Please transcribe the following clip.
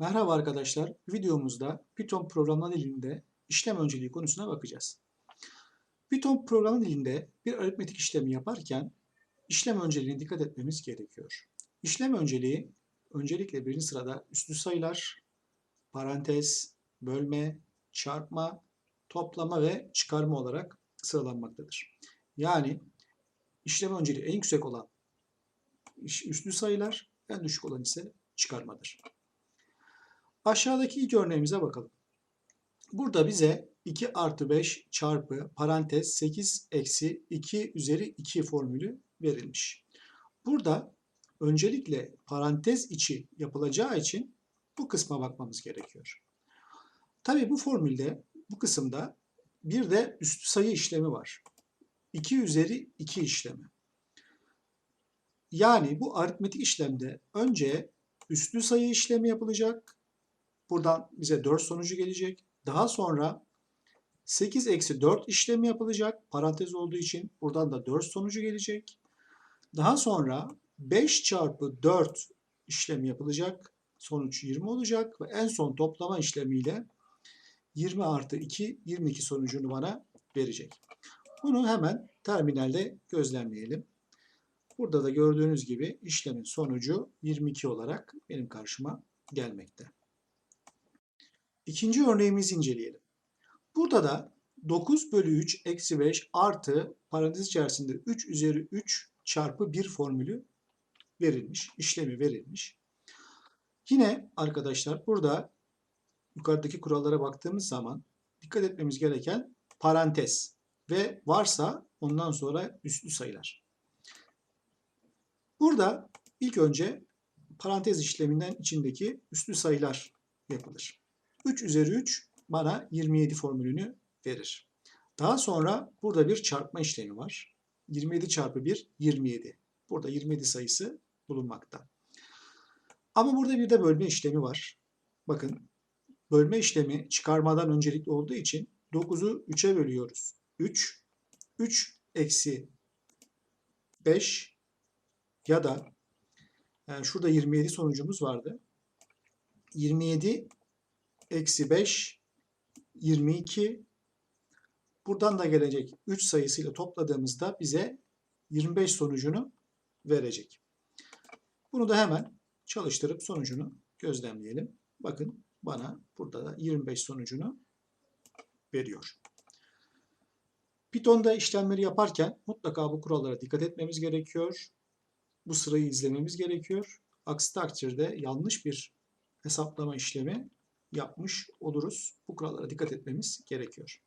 Merhaba arkadaşlar. Videomuzda Python programlama dilinde işlem önceliği konusuna bakacağız. Python programlama dilinde bir aritmetik işlemi yaparken işlem önceliğine dikkat etmemiz gerekiyor. İşlem önceliği öncelikle birinci sırada üslü sayılar, parantez, bölme, çarpma, toplama ve çıkarma olarak sıralanmaktadır. Yani işlem önceliği en yüksek olan üslü sayılar, en düşük olan ise çıkarmadır. Aşağıdaki ilk örneğimize bakalım. Burada bize 2 artı 5 çarpı parantez 8 eksi 2 üzeri 2 formülü verilmiş. Burada öncelikle parantez içi yapılacağı için bu kısma bakmamız gerekiyor. Tabi bu formülde bu kısımda bir de üstü sayı işlemi var. 2 üzeri 2 işlemi. Yani bu aritmetik işlemde önce üslü sayı işlemi yapılacak. Buradan bize 4 sonucu gelecek. Daha sonra 8 eksi 4 işlemi yapılacak. Parantez olduğu için buradan da 4 sonucu gelecek. Daha sonra 5 çarpı 4 işlemi yapılacak. Sonuç 20 olacak ve en son toplama işlemiyle 20 artı 2, 22 sonucunu bana verecek. Bunu hemen terminalde gözlemleyelim. Burada da gördüğünüz gibi işlemin sonucu 22 olarak benim karşıma gelmekte. İkinci örneğimizi inceleyelim. Burada da 9 bölü 3 eksi 5 artı parantez içerisinde 3 üzeri 3 çarpı 1 formülü verilmiş, işlemi verilmiş. Yine arkadaşlar burada yukarıdaki kurallara baktığımız zaman dikkat etmemiz gereken parantez ve varsa ondan sonra üslü sayılar. Burada ilk önce parantez işleminden içindeki üslü sayılar yapılır. 3 üzeri 3 bana 27 formülünü verir. Daha sonra burada bir çarpma işlemi var. 27 çarpı 1 27. Burada 27 sayısı bulunmakta. Ama burada bir de bölme işlemi var. Bakın bölme işlemi çıkarmadan öncelikli olduğu için 9'u 3'e bölüyoruz. 3, 3 eksi 5 ya da yani şurada 27 sonucumuz vardı. 27 eksi 5 22 buradan da gelecek 3 sayısıyla topladığımızda bize 25 sonucunu verecek. Bunu da hemen çalıştırıp sonucunu gözlemleyelim. Bakın bana burada da 25 sonucunu veriyor. Python'da işlemleri yaparken mutlaka bu kurallara dikkat etmemiz gerekiyor. Bu sırayı izlememiz gerekiyor. Aksi takdirde yanlış bir hesaplama işlemi yapmış oluruz. Bu kurallara dikkat etmemiz gerekiyor.